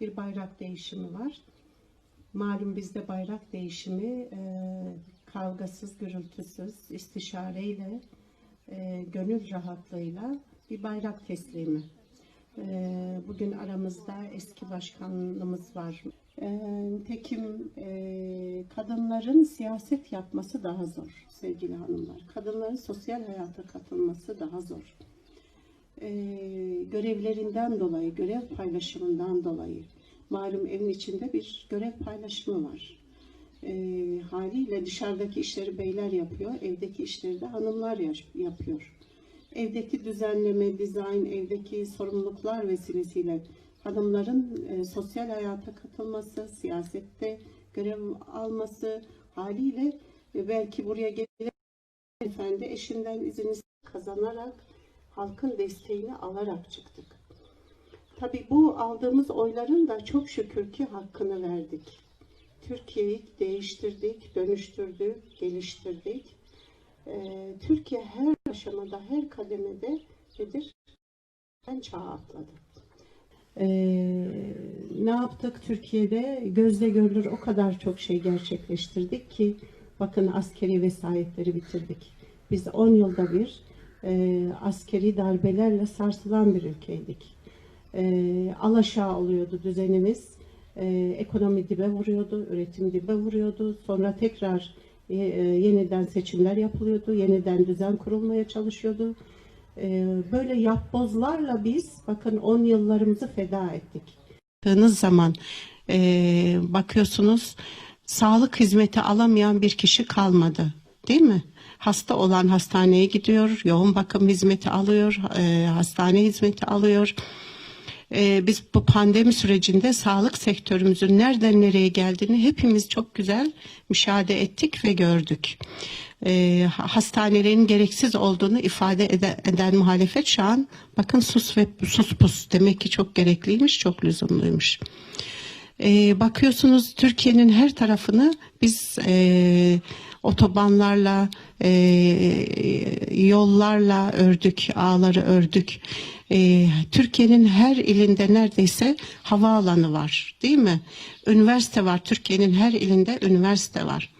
bir bayrak değişimi var. Malum bizde bayrak değişimi e, kavgasız, gürültüsüz, istişareyle, e, gönül rahatlığıyla bir bayrak teslimi. E, bugün aramızda eski başkanımız var. E, tekim e, kadınların siyaset yapması daha zor sevgili hanımlar. Kadınların sosyal hayata katılması daha zor. E, görevlerinden dolayı, görev paylaşımından dolayı malum evin içinde bir görev paylaşımı var. E, haliyle dışarıdaki işleri beyler yapıyor, evdeki işleri de hanımlar yapıyor. Evdeki düzenleme, dizayn, evdeki sorumluluklar vesilesiyle hanımların e, sosyal hayata katılması, siyasette görev alması haliyle ve belki buraya gelen efendi eşinden izin kazanarak halkın desteğini alarak çıktık. Tabii bu aldığımız oyların da çok şükür ki hakkını verdik. Türkiye'yi değiştirdik, dönüştürdük, geliştirdik. Ee, Türkiye her aşamada, her kademede nedir? Ben çağ atladı. Ee, ne yaptık Türkiye'de? Gözle görülür o kadar çok şey gerçekleştirdik ki bakın askeri vesayetleri bitirdik. Biz 10 yılda bir e, askeri darbelerle sarsılan bir ülkeydik. E, alaşağı oluyordu düzenimiz. E, ekonomi dibe vuruyordu, üretim dibe vuruyordu. Sonra tekrar e, e, yeniden seçimler yapılıyordu, yeniden düzen kurulmaya çalışıyordu. E, böyle yapbozlarla biz bakın 10 yıllarımızı feda ettik. Baktığınız zaman e, bakıyorsunuz sağlık hizmeti alamayan bir kişi kalmadı, değil mi? Hasta olan hastaneye gidiyor, yoğun bakım hizmeti alıyor, e, hastane hizmeti alıyor. E, biz bu pandemi sürecinde sağlık sektörümüzün nereden nereye geldiğini hepimiz çok güzel müşahede ettik ve gördük. E, hastanelerin gereksiz olduğunu ifade ede- eden muhalefet şu an bakın sus ve sus pus demek ki çok gerekliymiş, çok lüzumluymuş. E, bakıyorsunuz Türkiye'nin her tarafını biz e, otobanlarla, e, yollarla ördük, ağları ördük. E, Türkiye'nin her ilinde neredeyse havaalanı var, değil mi? Üniversite var, Türkiye'nin her ilinde üniversite var.